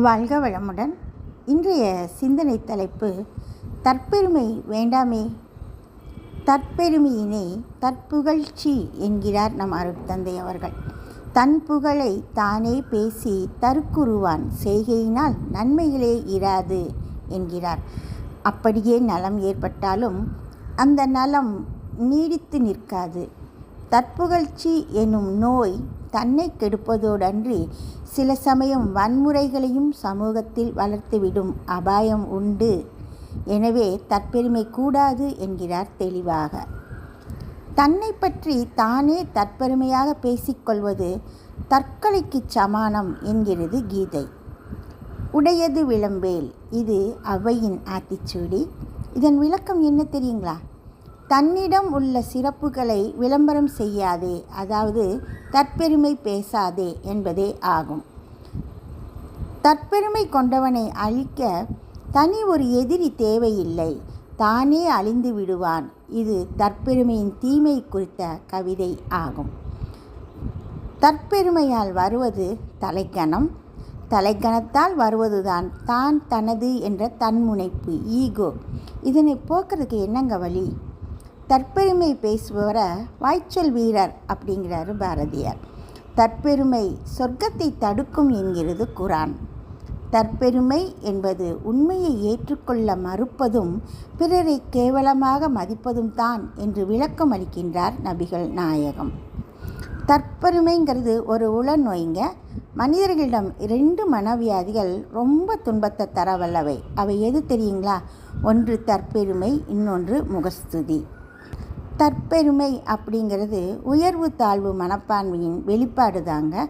வாழ்க வளமுடன். இன்றைய சிந்தனை தலைப்பு தற்பெருமை வேண்டாமே? தற்பெருமையினை தற்புகழ்ச்சி என்கிறார் நம் அருட்தந்தை அவர்கள். தன் புகழை தானே பேசி தற்குருவான் செய்கையினால் நன்மைகளே இராது என்கிறார். அப்படியே நலம் ஏற்பட்டாலும் அந்த நலம் நீடித்து நிற்காது. தற்புகழ்ச்சி எனும் நோய் தன்னை கெடுப்பதோடன்றி சில சமயம் வன்முறைகளையும் சமூகத்தில் வளர்த்துவிடும் அபாயம் உண்டு. எனவே தற்பெருமை கூடாது என்கிறார் தெளிவாக. தன்னை பற்றி தானே தற்பெருமையாக பேசிக்கொள்வது தற்கொலைக்கு சமானம் என்கிறது கீதை. உடையது விளம்பேல். இது அவையின் ஆத்திச்சூடி. இதன் விளக்கம் என்ன தெரியுங்களா? தன்னிடம் உள்ள சிறப்புகளை விளம்பரம் செய்யாதே அதாவது தற்பெருமை பேசாதே என்பதே ஆகும். தற்பெருமை கொண்டவனை அழிக்க தனி ஒரு எதிரி தேவையில்லை தானே அழிந்து விடுவான். இது தற்பெருமையின் தீமை குறித்த கவிதை ஆகும். தற்பெருமையால் வருவது தலைக்கணம். தலைக்கணத்தால் வருவதுதான் தான் தனது என்ற தன்முனைப்பு ஈகோ. இதனை போக்குறதுக்கு என்னங்க வழி? தற்பெருமை பேசுபவரை வாய்ச்சொல் வீரர் அப்படிங்கிறாரு பாரதியார். தற்பெருமை சொர்க்கத்தை தடுக்கும் என்கிறது குரான். தற்பெருமை என்பது உண்மையை ஏற்றுக்கொள்ள மறுப்பதும் பிறரை கேவலமாக மதிப்பதும் தான் என்று விளக்கம் அளிக்கின்றார் நபிகள் நாயகம். தற்பெருமைங்கிறது ஒரு உள நோய்ங்க மனிதர்களிடம் இரண்டு மனவியாதிகள் ரொம்ப துன்பத்தை தர வல்லவை அவை எது தெரியுங்களா? ஒன்று தற்பெருமை இன்னொன்று முகஸ்துதி. தற்பெருமை அப்படிங்கிறது உயர்வு தாழ்வு மனப்பான்மையின் வெளிப்பாடு தாங்க.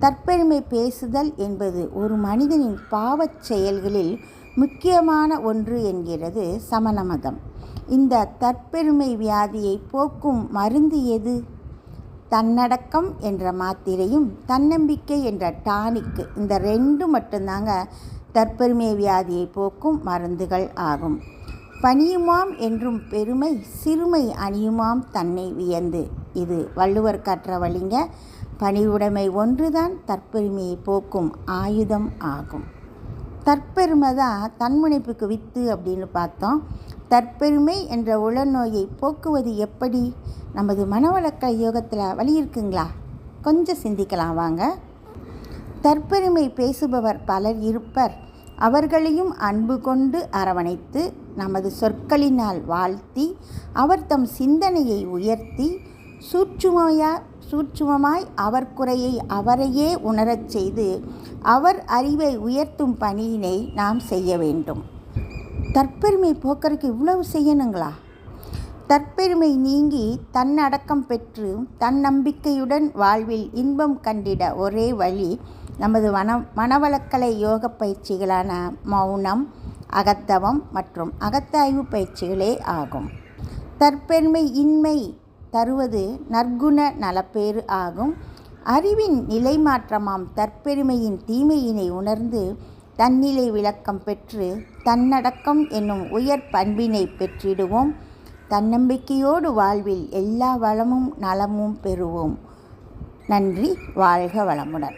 தற்பெருமை பேசுதல் என்பது ஒரு மனிதனின் பாவச் செயல்களில் முக்கியமான ஒன்று என்கிறது சமண மதம் இந்த தற்பெருமை வியாதியை போக்கும் மருந்து எது? தன்னடக்கம் என்ற மாத்திரையும் தன்னம்பிக்கை என்ற டானிக்கு இந்த ரெண்டு மட்டும்தாங்க தற்பெருமை வியாதியை போக்கும் மருந்துகள் ஆகும். பணியுமாம் என்றும் பெருமை சிறுமை அணியுமாம் தன்னை வியந்து. இது வள்ளுவர் கற்ற வழிங்க. பணிவுடைமை ஒன்றுதான் தற்பெருமையை போக்கும் ஆயுதம் ஆகும். தற்பெருமை தான் தன்முனைப்புக்கு வித்து அப்படின்னு பார்த்தோம். தற்பெருமை என்ற உளநோயை போக்குவது எப்படி? நமது மனவளக்க யோகத்தில் வழி இருக்குங்களா? கொஞ்சம் சிந்திக்கலாம் வாங்க. தற்பெருமை பேசுபவர் பலர் இருப்பர். அவர்களையும் அன்பு கொண்டு அரவணைத்து நமது சொற்களினால் வாழ்த்தி அவர் தம் சிந்தனையை உயர்த்தி சூட்சுமையா சூட்சுமமாய் அவர் குறையை அவரையே உணரச் செய்து அவர் அறிவை உயர்த்தும் பணியினை நாம் செய்ய வேண்டும். தற்பெருமை போக்கருக்கு இவ்வளவு செய்யணுங்களா? தற்பெருமை நீங்கி தன்னடக்கம் பெற்று தன்னம்பிக்கையுடன் வாழ்வில் இன்பம் கண்டிட ஒரே வழி நமது வன மனவளக்கலை யோக பயிற்சிகளான மௌனம் அகத்தவம் மற்றும் அகத்தாய்வு பயிற்சிகளே ஆகும். தற்பெருமை இன்மை தருவது நற்குண நலப்பேறு ஆகும். அறிவின் நிலை மாற்றமாம் தற்பெருமையின் தீமையினை உணர்ந்து தன்னிலை விளக்கம் பெற்று தன்னடக்கம் என்னும் உயர் பண்பினை பெற்றிடுவோம். தன்னம்பிக்கையோடு வாழ்வில் எல்லா வளமும் நலமும் பெறுவோம். நன்றி வாழ்க வளமுடன்.